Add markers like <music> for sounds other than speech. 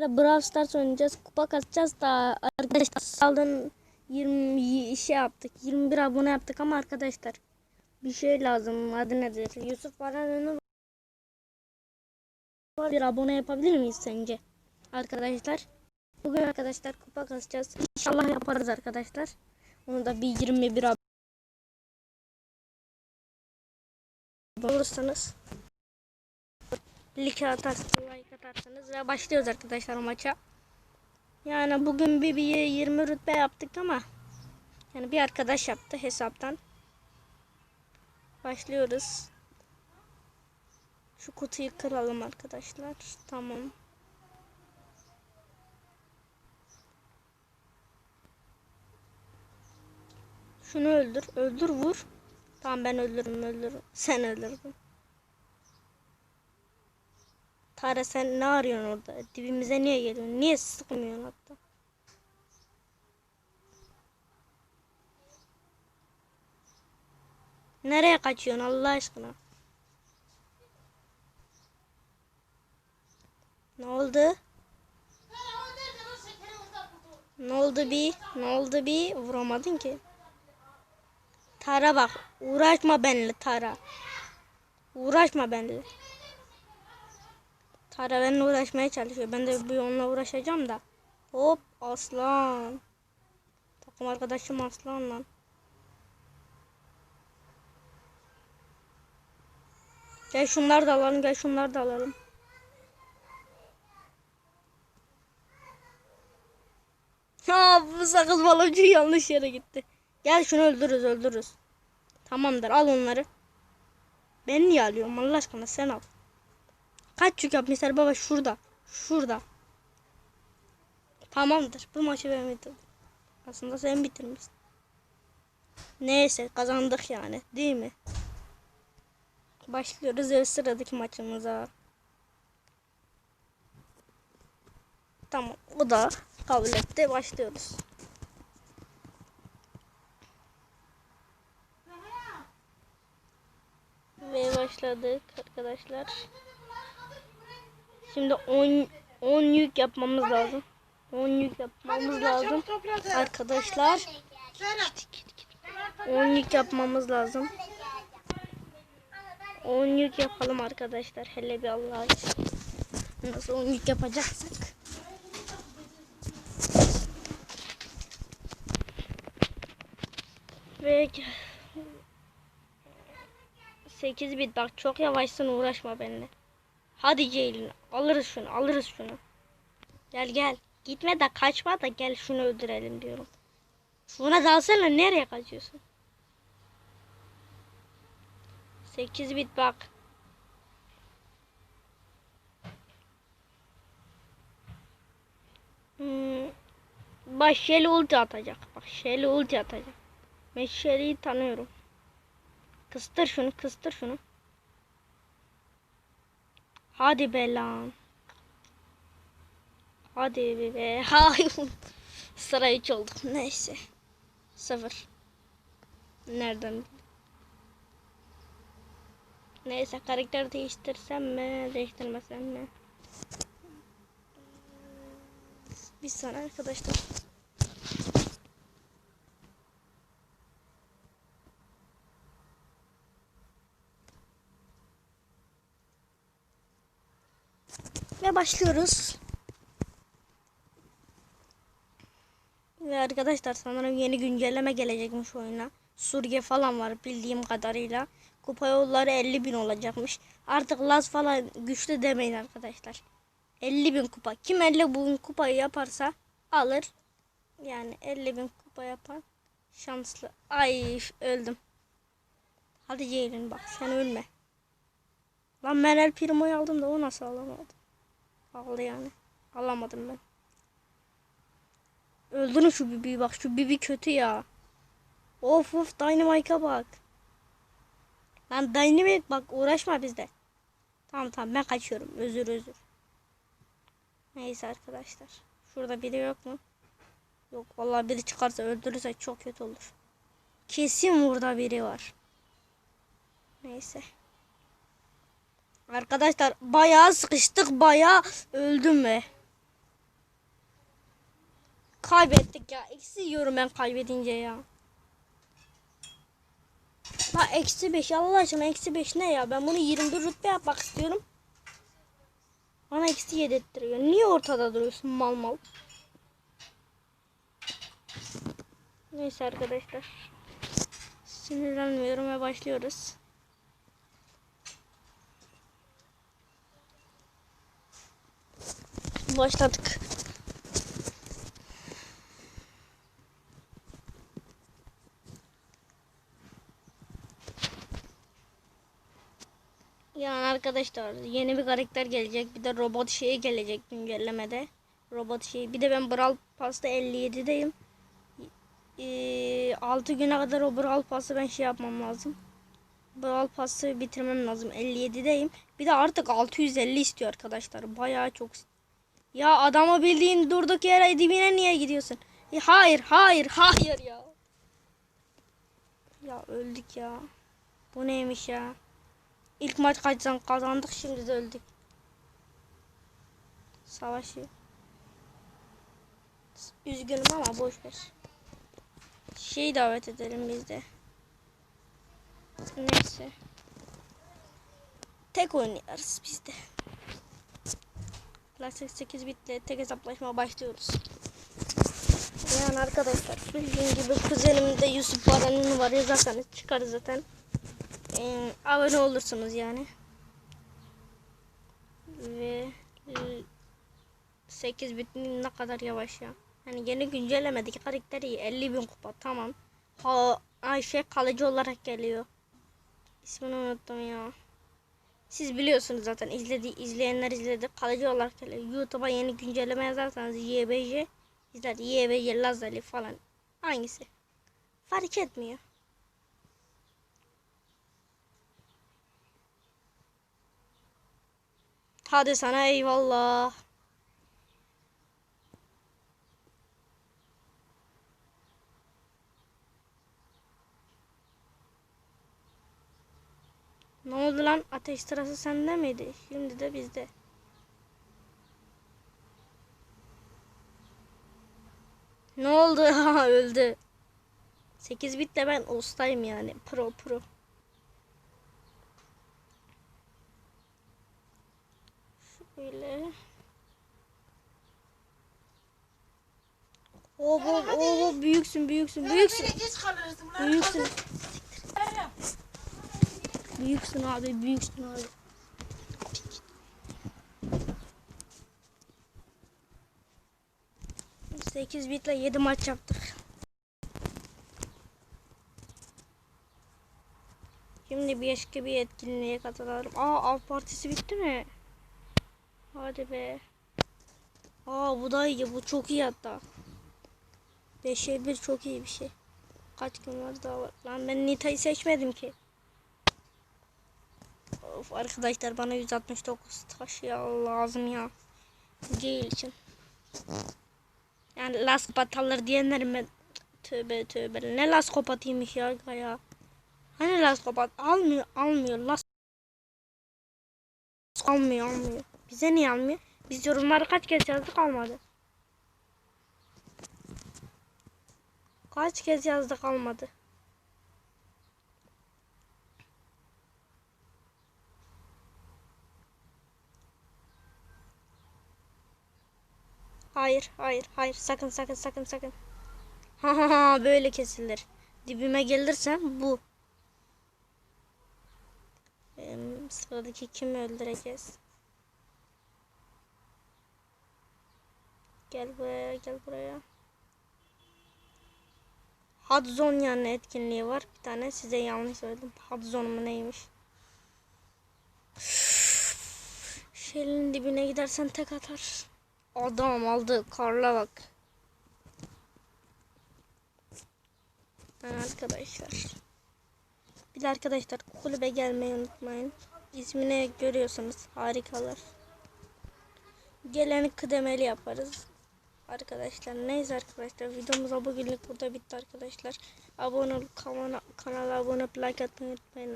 Brawl Stars oynayacağız. Kupa kasacağız da arkadaşlar saldın 20 şey yaptık. 21 abone yaptık ama arkadaşlar bir şey lazım. Adı nedir? Yusuf Baran'ın bir abone yapabilir miyiz sence? Arkadaşlar bugün arkadaşlar kupa kasacağız. İnşallah yaparız arkadaşlar. Onu da bir 21 abone olursanız like atarsınız, like atarsanız ve başlıyoruz arkadaşlar maça. Yani bugün bir 20 rütbe yaptık ama yani bir arkadaş yaptı hesaptan. Başlıyoruz. Şu kutuyu kıralım arkadaşlar. Tamam. Şunu öldür. Öldür vur. Tamam ben öldürürüm öldürürüm. Sen öldürdün. Tara sen ne arıyorsun orada? Dibimize niye geliyorsun? Niye sıkmıyorsun hatta? Nereye kaçıyorsun Allah aşkına? Ne oldu? Ne oldu bir? Ne oldu bir? Vuramadın ki. Tara bak. Uğraşma benimle Tara. Uğraşma benimle. Tara benimle uğraşmaya çalışıyor. Ben de bir onunla uğraşacağım da. Hop aslan. Takım arkadaşım aslan lan. Gel şunları da alalım. Gel şunları da alalım. Ha bu sakız baloncu yanlış yere gitti. Gel şunu öldürürüz öldürürüz. Tamamdır al onları. Ben niye alıyorum Allah aşkına sen al. Kaç yük yapmışlar baba şurada. Şurada. Tamamdır. Bu maçı ben bitirdim. Aslında sen bitirmişsin. Neyse kazandık yani. Değil mi? Başlıyoruz ve sıradaki maçımıza. Tamam. O da kabul etti. Başlıyoruz. Ve başladık arkadaşlar. Şimdi 10 10 yük yapmamız lazım. 10 yük yapmamız lazım. Arkadaşlar 10 yük yapmamız lazım. 10 yük yapalım arkadaşlar. Hele bir Allah. Nasıl 10 yük yapacaksak. Ve 8 bit bak çok yavaşsın uğraşma benimle. Hadi Ceylin alırız şunu alırız şunu. Gel gel. Gitme de kaçma da gel şunu öldürelim diyorum. Şuna dalsana nereye kaçıyorsun? 8 bit bak. Hmm. Bak Shelly ulti atacak. Bak Shelly ulti atacak. Ben Shelly'yi tanıyorum. Kıstır şunu kıstır şunu. Hadi be lan. Hadi be be. <laughs> Hayır. Sıra 3 oldu. Neyse. Sıfır. Nereden? Neyse karakter değiştirsem mi? Değiştirmesem mi? Bir saniye arkadaşlar. Ve başlıyoruz. Ve arkadaşlar sanırım yeni güncelleme gelecekmiş oyuna. Suriye falan var bildiğim kadarıyla. Kupa yolları 50 bin olacakmış. Artık Laz falan güçlü demeyin arkadaşlar. 50 bin kupa. Kim 50 bin kupayı yaparsa alır. Yani 50 bin kupa yapan şanslı. Ay öldüm. Hadi Ceylin bak sen ölme. Lan ben El Primo'yu aldım da o nasıl alamadı? Aldı yani. Alamadım ben. Öldürün şu bibiyi bak. Şu bibi kötü ya. Of of Dynamite'a bak. Lan Dynamite bak uğraşma bizde. Tamam tamam ben kaçıyorum. Özür özür. Neyse arkadaşlar. Şurada biri yok mu? Yok vallahi biri çıkarsa öldürürse çok kötü olur. Kesin burada biri var. Neyse. Arkadaşlar bayağı sıkıştık bayağı öldüm ve Kaybettik ya. Eksi yiyorum ben kaybedince ya. Ha eksi 5 Allah aşkına eksi 5 ne ya? Ben bunu 21 rütbe yapmak istiyorum. Bana eksi 7 ettiriyor. Niye ortada duruyorsun mal mal? Neyse arkadaşlar. Sinirlenmiyorum ve başlıyoruz. Başladık. Yani arkadaşlar yeni bir karakter gelecek. Bir de robot şeyi gelecek güncellemede. Robot şeyi. Bir de ben Brawl Pass'ta 57'deyim. Ee, 6 güne kadar o Brawl Pass'ı ben şey yapmam lazım. Brawl Pass'ı bitirmem lazım. 57'deyim. Bir de artık 650 istiyor arkadaşlar. Bayağı çok. Ya adamı bildiğin durduk yere dibine niye gidiyorsun? E, hayır, hayır, hayır ya. Ya öldük ya. Bu neymiş ya? İlk maç kaçsan kazandık şimdi de öldük. Savaşı. Üzgünüm ama boş ver. Şey davet edelim biz de. Neyse. Tek oynarız biz de. Plastik 8 bitle tek hesaplaşma başlıyoruz. Yani arkadaşlar bildiğin gibi kuzenimde Yusuf Baran'ın var yazarsanız çıkar zaten. Ee, abone olursunuz yani. Ve e, 8 bit ne kadar yavaş ya. Hani yeni güncellemedik karakter iyi 50 bin kupa tamam. Ha Ayşe kalıcı olarak geliyor. İsmini unuttum ya. Siz biliyorsunuz zaten izledi izleyenler izledi kalıcı olarak. YouTube'a yeni güncelleme yazarsanız YBJ izler YBJ Lazali falan hangisi fark etmiyor. Hadi sana eyvallah. Ne oldu lan? Ateş sırası sende miydi? Şimdi de bizde. Ne oldu? <laughs> Ha öldü. 8 bitle ben ustayım yani. Pro pro. Şöyle. Oo, oo, oo, büyüksün, büyüksün, büyüksün. lan. Büyüksün. Büyüksün abi, büyüksün abi. Sekiz bitle yedi maç yaptık. Şimdi bir başka bir etkinliğe katılalım. Aa av partisi bitti mi? Hadi be. Aa bu da iyi. Bu çok iyi hatta. 5'e 1 çok iyi bir şey. Kaç gün var daha var. Lan ben Nita'yı seçmedim ki. Of arkadaşlar bana 169 taş ya lazım ya. Değil için. Yani las alır diyenlerim ben. Tövbe tövbe. Ne las kopatıymış ya ya. Hani las kopat almıyor almıyor las almıyor almıyor. Bize niye almıyor? Biz yorumları kaç kez yazdık almadı. Kaç kez yazdık almadı. Hayır, hayır, hayır. Sakın, sakın, sakın, sakın. <laughs> Ha ha ha böyle kesilir. Dibime gelirsen bu. Ee, sıradaki kimi öldüreceğiz? Gel buraya, gel buraya. Hadzone yani etkinliği var. Bir tane size yanlış söyledim. Hadzone mu neymiş? Şelin dibine gidersen tek atar. Adam aldı. Karla bak. Arkadaşlar. Bir de arkadaşlar kulübe gelmeyi unutmayın. İsmini görüyorsunuz. Harikalar. Geleni kıdemeli yaparız. Arkadaşlar neyse arkadaşlar videomuz bugünlük burada bitti arkadaşlar. Abone olup kanala, kanala abone olup like atmayı unutmayın.